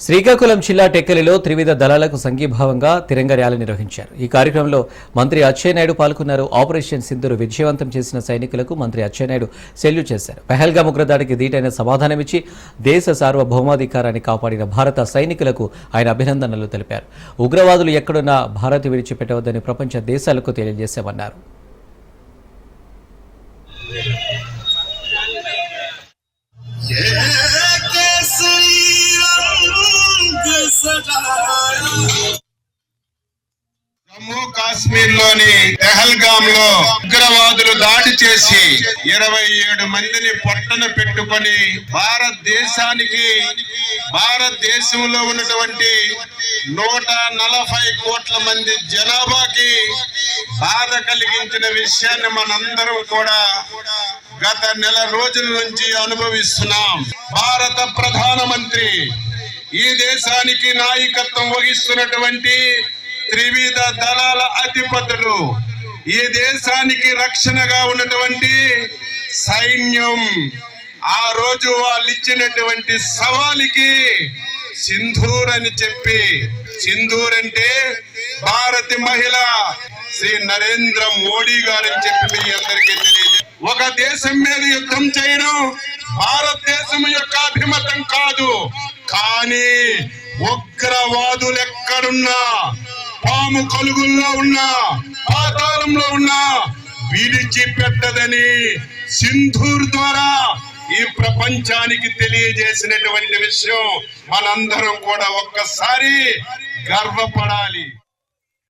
శ్రీకాకుళం జిల్లా టెక్కలిలో త్రివిధ దళాలకు సంఘీభావంగా తిరంగ ర్యాలీ నిర్వహించారు. ఈ కార్యక్రమంలో మంత్రి అచ్చెన్నాయుడు పాల్గొన్నారు. ఆపరేషన్ సింధును విజయవంతం చేసిన సైనికులకు మంత్రి అచ్చెన్నాయుడు సెల్యూట్ చేశారు. పెహల్గా ఉగ్రదాడికి ధీటైన సమాధానమిచ్చి దేశ సార్వభౌమాధికారాన్ని కాపాడిన భారత సైనికులకు ఆయన అభినందనలు తెలిపారు. ఉగ్రవాదులు ఎక్కడున్నా భారత్ విడిచిపెట్టవద్దని ప్రపంచ దేశాలకు తెలియజేశామన్నారు. Yeah! కాశ్మీర్లోని పెహల్గామ్లో ఉగ్రవాదులు దాడి చేసి ఇరవై ఏడు మందిని పొట్టన పెట్టుకొని భారతదేశానికి భారతదేశంలో ఉన్నటువంటి నూట నలభై కోట్ల మంది జనాభాకి బాధ కలిగించిన విషయాన్ని మనందరం కూడా గత నెల రోజుల నుంచి అనుభవిస్తున్నాం. భారత ప్రధానమంత్రి ఈ దేశానికి నాయకత్వం వహిస్తున్నటువంటి త్రివిధ దళాల అధిపతులు. ఈ దేశానికి రక్షణగా ఉన్నటువంటి సైన్యం. ఆ రోజు వాళ్ళు ఇచ్చినటువంటి సవాలికి సింధూర్ అని చెప్పి సింధూర్ అంటే భారతి మహిళ శ్రీ నరేంద్ర మోడీ గారు అని చెప్పి మీ అందరికీ తెలియజే ఒక దేశం మీద యుద్ధం చేయడం భారతదేశం యొక్క అభిమతం కాదు. కానీ ఉగ్రవాదులు ఎక్కడున్నా పాము కలుగుల్లో ఉన్నా పాతాళంలో ఉన్నా విడిచిపెట్టదని సింధూర్ ద్వారా ఈ ప్రపంచానికి తెలియజేసినటువంటి విషయం మనందరం కూడా ఒక్కసారి గర్వపడాలి.